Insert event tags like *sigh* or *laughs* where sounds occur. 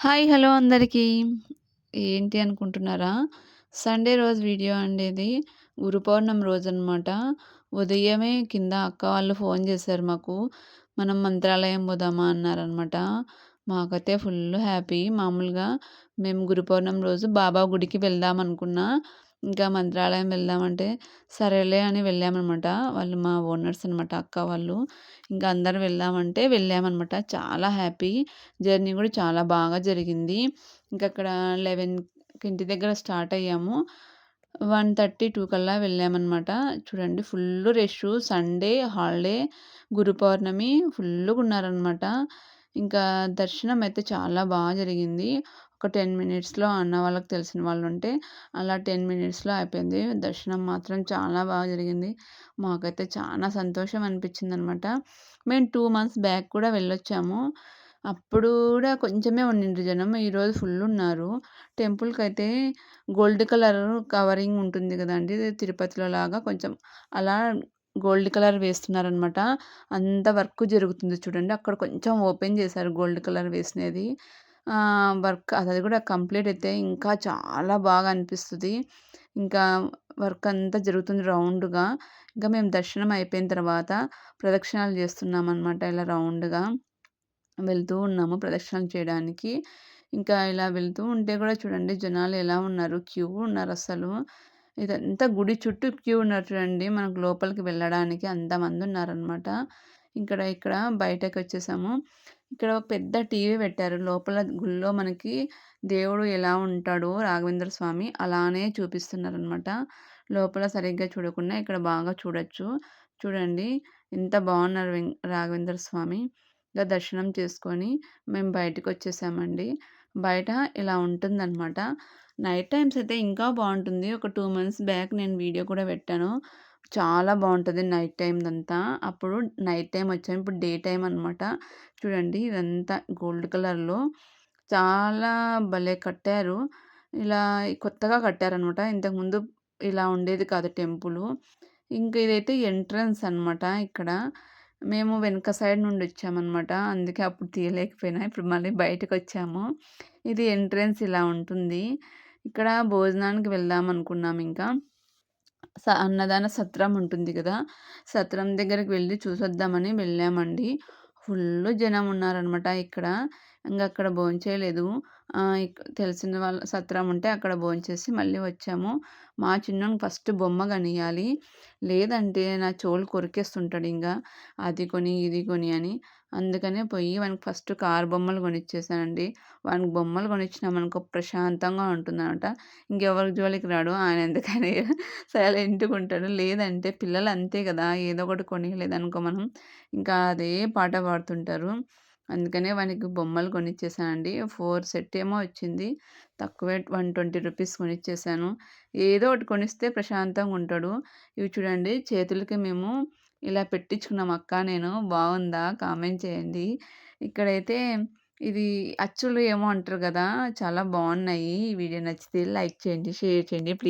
Hi hello అందరికీ. ఏంటి అనుకుంటున్నారా? సండే రోజు వీడియో అండి ఇది గురు పౌర్ణమి రోజు అనమాట ఉదయమే కింద అక్క వాళ్ళు ఫోన్ చేశారు మాకు. మనం మంత్రాలయం పోదామా అన్నారనమాట మాకైతే ఫుల్ హ్యాపీ. మామూలుగా మేము గురు పౌర్ణమి రోజు బాబా గుడికి వెళ్దాం అనుకున్నా ఇంకా మంత్రాలయం వెళ్దామంటే సరేలే అని వెళ్ళామనమాట. వాళ్ళు మా ఓనర్స్ అనమాట అక్క వాళ్ళు. ఇంకా అందరు వెళ్దామంటే వెళ్ళామన్నమాట చాలా హ్యాపీ జర్నీ కూడా చాలా బాగా జరిగింది. ఇంకా అక్కడ లెవెన్కి ఇంటి దగ్గర స్టార్ట్ అయ్యాము. వన్ థర్టీ టూ కల్లా వెళ్ళామన్నమాట చూడండి full rush. Sunday holiday Guru Purnima ఫుల్గా ఉన్నారనమాట. ఇంకా దర్శనం అయితే చాలా బాగా జరిగింది. ఒక టెన్ మినిట్స్లో అన్న వాళ్ళకి తెలిసిన వాళ్ళు ఉంటే అలా టెన్ మినిట్స్లో అయిపోయింది. దర్శనం మాత్రం చాలా బాగా జరిగింది. మాకైతే చాలా సంతోషం అనిపించింది అనమాట మేము టూ మంత్స్ బ్యాక్ కూడా వెళ్ళొచ్చాము. అప్పుడు కూడా కొంచెమే ఉండిండ్రు జనం. ఈరోజు ఫుల్ ఉన్నారు. టెంపుల్కి అయితే గోల్డ్ కలర్ కవరింగ్ ఉంటుంది కదండి తిరుపతిలో లాగా కొంచెం అలా గోల్డ్ కలర్ వేస్తున్నారనమాట. అంత వర్క్ జరుగుతుంది చూడండి. అక్కడ కొంచెం ఓపెన్ చేశారు గోల్డ్ కలర్ వేసినది. వర్క్ అది కూడా కంప్లీట్ అయితే ఇంకా చాలా బాగా అనిపిస్తుంది. ఇంకా వర్క్ అంతా జరుగుతుంది రౌండ్గా. ఇంకా మేము దర్శనం అయిపోయిన తర్వాత ప్రదక్షిణాలు చేస్తున్నాం అనమాట ఇలా రౌండ్గా. వెళ్తూ ఉన్నాము ప్రదక్షిణలు చేయడానికి. ఇంకా ఇలా వెళ్తూ ఉంటే కూడా చూడండి జనాలు ఎలా ఉన్నారు క్యూ ఉన్నారు అసలు. ఇదంతా గుడి చుట్టూ క్యూ ఉన్నారు చూడండి. మనకు లోపలికి వెళ్ళడానికి అంతమంది ఉన్నారనమాట ఇక్కడ ఇక్కడ బయటకు వచ్చేసాము ఇక్కడ ఒక పెద్ద టీవీ పెట్టారు. లోపల గుళ్ళో మనకి దేవుడు ఎలా ఉంటాడో రాఘవేంద్ర స్వామి అలానే చూపిస్తున్నారనమాట లోపల సరిగ్గా చూడకుండా ఇక్కడ బాగా చూడొచ్చు. చూడండి ఎంత బాగున్నారు రాఘవేంద్ర స్వామి. ఇంకా దర్శనం చేసుకొని మేము బయటకు వచ్చేసామండి బయట ఇలా ఉంటుందన్నమాట. నైట్ టైమ్స్ అయితే ఇంకా బాగుంటుంది. ఒక టూ మంత్స్ బ్యాక్ నేను వీడియో కూడా పెట్టాను. చాలా బాగుంటుంది నైట్ టైం అంతా అప్పుడు నైట్ టైం వచ్చాము ఇప్పుడు డే టైం అనమాట చూడండి ఇదంతా గోల్డ్ కలర్లో. చాలా భలే కట్టారు. ఇలా కొత్తగా కట్టారనమాట ఇంతకుముందు ఇలా ఉండేది కాదు టెంపుల్. ఇంకా ఇదైతే ఎంట్రన్స్ అనమాట ఇక్కడ. మేము వెనుక సైడ్ నుండి వచ్చామన్నమాట. అందుకే అప్పుడు తీయలేకపోయినా. ఇప్పుడు మళ్ళీ బయటకు వచ్చాము. ఇది ఎంట్రన్స్ ఇలా ఉంటుంది. ఇక్కడ భోజనానికి వెళ్దాం అనుకున్నాం ఇంకా. అన్నదాన సత్రం ఉంటుంది కదా! సత్రం దగ్గరికి వెళ్ళి చూసొద్దామని వెళ్ళామండి. ఫుల్ జనం ఉన్నారనమాట ఇక్కడ. ఇంకా అక్కడ భోంచేయలేదు. తెలిసిన వాళ్ళ సత్రం ఉంటే అక్కడ భోంచేసి మళ్ళీ వచ్చాము. మా చిన్నోనికి ఫస్ట్ బొమ్మ కనియాలి. లేదంటే నా చెవులు కొరికేస్తుంటాడు ఇంకా అది కొని ఇది కొని అని. అందుకనే పోయి వానికి ఫస్ట్ కార్ బొమ్మలు కొనిచ్చేసానండి. వానికి బొమ్మలు కొనిచ్చినామనుకో ప్రశాంతంగా ఉంటుందన్నమాట. ఇంకెవరికి జోలికి రాడు. ఆయన ఎందుకని *laughs* సైలెంట్గా ఉంటాడు. లేదంటే పిల్లలు అంతే కదా. ఏదో ఒకటి కొనియలేదనుకో మనం. ఇంకా అదే పాట పాడుతుంటారు. అందుకనే వానికి బొమ్మలు కొనిచ్చేసానండి. ఫోర్ సెట్ ఏమో వచ్చింది. తక్కువే వన్ ట్వంటీ రూపీస్ కొనిచ్చేసాను. ఏదో ఒకటి కొనిస్తే ప్రశాంతంగా ఉంటాడు. ఇవి చూడండి చేతులకి మేము ఇలా పెట్టించుకున్నాం. అక్క నేను బాగుందా? కామెంట్ చేయండి. ఇక్కడైతే ఇది అచ్చులు ఏమో అంటారు కదా చాలా బాగున్నాయి. ఈ వీడియో నచ్చితే లైక్ చేయండి షేర్ చేయండి ప్లీజ్.